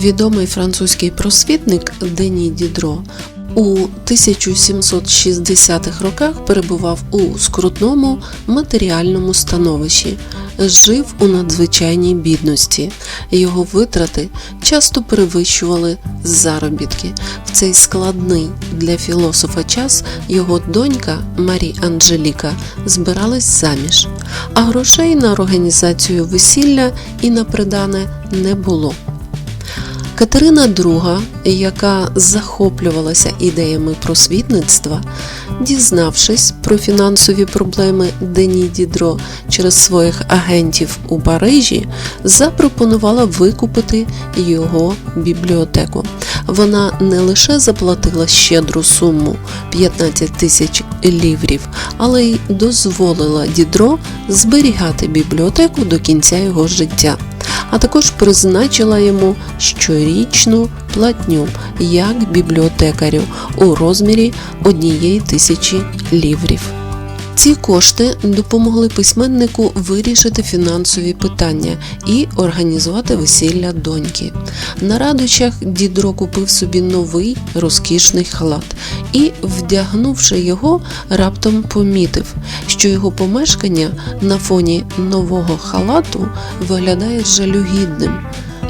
Відомий французький просвітник Дені Дідро у 1760-х роках перебував у скрутному матеріальному становищі, жив у надзвичайній бідності. Його витрати часто перевищували заробітки. В цей складний для філософа час його донька Марі Анджеліка збиралась заміж, а грошей на організацію весілля і на придане не було. Катерина II, яка захоплювалася ідеями просвітництва, дізнавшись про фінансові проблеми Дені Дідро через своїх агентів у Парижі, запропонувала викупити його бібліотеку. Вона не лише заплатила щедру суму 15 тисяч ліврів, але й дозволила Дідро зберігати бібліотеку до кінця його життя а також призначила йому щорічну платню як бібліотекарю у розмірі однієї тисячі ліврів. Ці кошти допомогли письменнику вирішити фінансові питання і організувати весілля доньки. На радощах дідро купив собі новий розкішний халат і, вдягнувши його, раптом помітив, що його помешкання на фоні нового халату виглядає жалюгідним.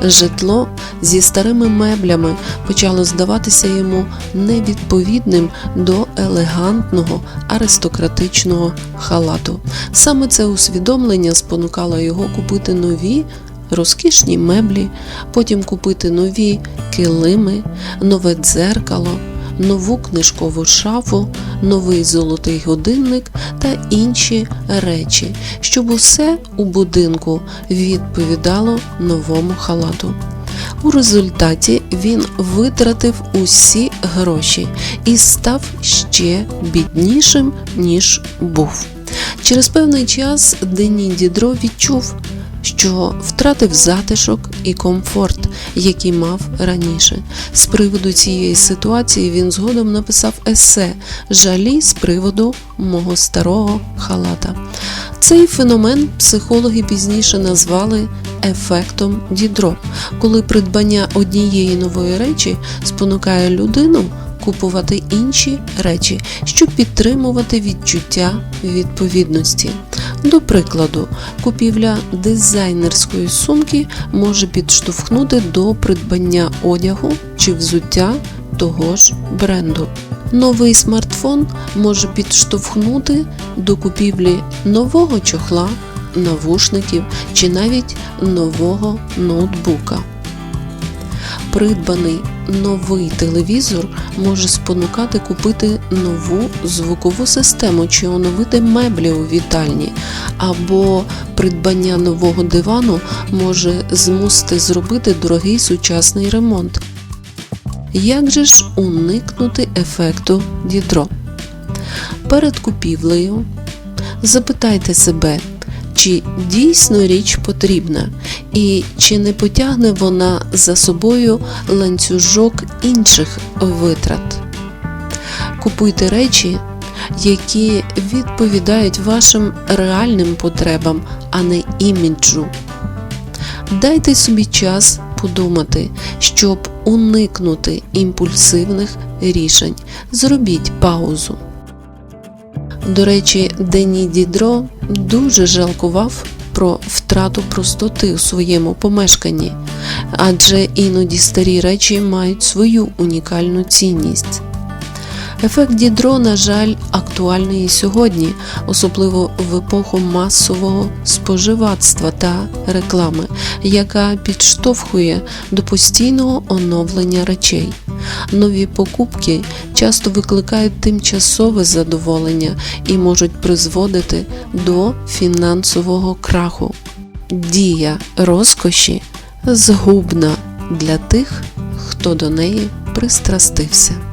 Житло зі старими меблями почало здаватися йому невідповідним до елегантного аристократичного халату. Саме це усвідомлення спонукало його купити нові. Розкішні меблі, потім купити нові килими, нове дзеркало, нову книжкову шафу, новий золотий годинник та інші речі, щоб усе у будинку відповідало новому халату. У результаті він витратив усі гроші і став ще біднішим, ніж був. Через певний час Дені Дідро відчув, що втратив затишок і комфорт, який мав раніше. З приводу цієї ситуації він згодом написав есе Жалі з приводу мого старого халата. Цей феномен психологи пізніше назвали ефектом дідро, коли придбання однієї нової речі спонукає людину купувати інші речі, щоб підтримувати відчуття відповідності. До прикладу, купівля дизайнерської сумки може підштовхнути до придбання одягу чи взуття того ж бренду. Новий смартфон може підштовхнути до купівлі нового чохла, навушників чи навіть нового ноутбука. Придбаний новий телевізор може спонукати купити нову звукову систему чи оновити меблі у вітальні, або придбання нового дивану може змусити зробити дорогий сучасний ремонт. Як же ж уникнути ефекту дідро? Перед купівлею запитайте себе, чи дійсно річ потрібна, і чи не потягне вона за собою ланцюжок інших витрат. Купуйте речі, які відповідають вашим реальним потребам, а не іміджу. Дайте собі час подумати, щоб уникнути імпульсивних рішень. Зробіть паузу. До речі, Дені Дідро дуже жалкував про втрату простоти у своєму помешканні, адже іноді старі речі мають свою унікальну цінність. Ефект Дідро, на жаль, актуальний і сьогодні, особливо в епоху масового споживацтва та реклами, яка підштовхує до постійного оновлення речей. Нові покупки часто викликають тимчасове задоволення і можуть призводити до фінансового краху. Дія розкоші згубна для тих, хто до неї пристрастився.